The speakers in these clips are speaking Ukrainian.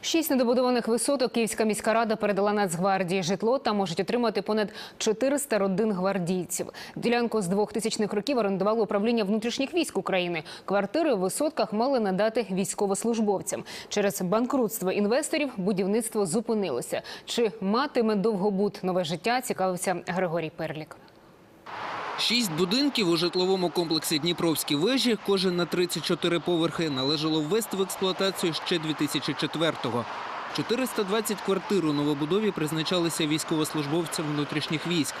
Шість недобудованих висоток Київська міська рада передала Нацгвардії житло та можуть отримати понад 400 родин гвардійців. Ділянку з 2000-х років орендувало управління внутрішніх військ України. Квартири в висотках мали надати військовослужбовцям. Через банкрутство інвесторів будівництво зупинилося. Чи матиме довгобуд нове життя? Цікавився Григорій Перлік. Шість будинків у житловому комплексі Дніпровські вежі, кожен на 34 поверхи, належало ввести в експлуатацію ще 2004-го. 420 квартир у новобудові призначалися військовослужбовцям внутрішніх військ.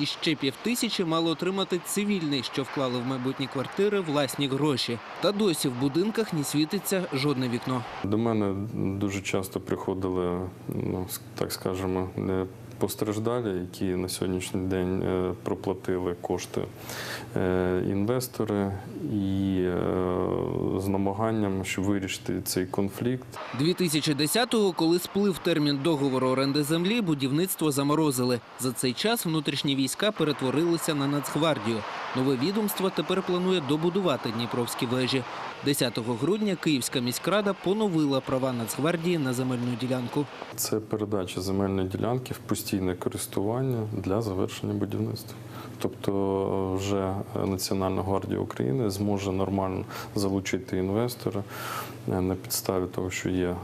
І ще півтисячі мало отримати цивільний, що вклали в майбутні квартири власні гроші. Та досі в будинках не світиться жодне вікно. До мене дуже часто приходили, ну так скажемо, постраждалі, які на сьогоднішній день е, проплатили кошти е, інвестори і е, з намаганням, щоб вирішити цей конфлікт. 2010-го, коли сплив термін договору оренди землі, будівництво заморозили. За цей час внутрішні війська перетворилися на Нацгвардію. Нове відомство тепер планує добудувати Дніпровські вежі. 10 грудня Київська міськрада поновила права Нацгвардії на земельну ділянку. Це передача земельної ділянки в постійне користування для завершення будівництва. Тобто е, вже Національна гвардія України зможе нормально залучити інвестора е, на підставі того, що є е,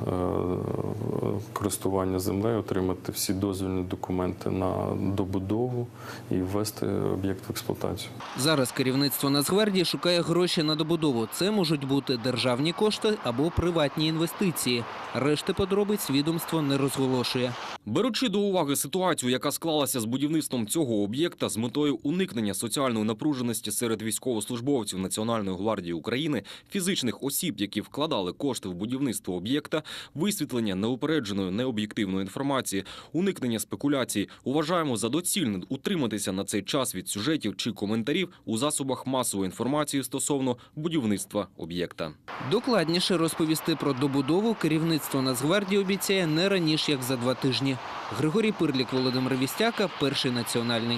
користування землею, отримати всі дозвільні документи на добудову і ввести об'єкт в експлуатацію. Зараз керівництво Нацгвардії шукає гроші на добудову. Це можуть бути державні кошти або приватні інвестиції. Решти подробиць відомство не розголошує. Беручи до уваги ситуацію, яка склалася з будівництвом цього об'єкта з метою уникнення соціальної напруженості серед військовослужбовців Національної гвардії України, фізичних осіб, які вкладали кошти в будівництво об'єкта, висвітлення неупередженої необ'єктивної інформації, уникнення спекуляцій, вважаємо за доцільне утриматися на цей час від сюжетів чи коментарів у засобах масової інформації стосовно будівництва об'єкта. Докладніше розповісти про добудову керівництво Нацгвардії обіцяє не раніше як за два тижні. Григорій Пирлік, Володимир Вістяка, перший національний.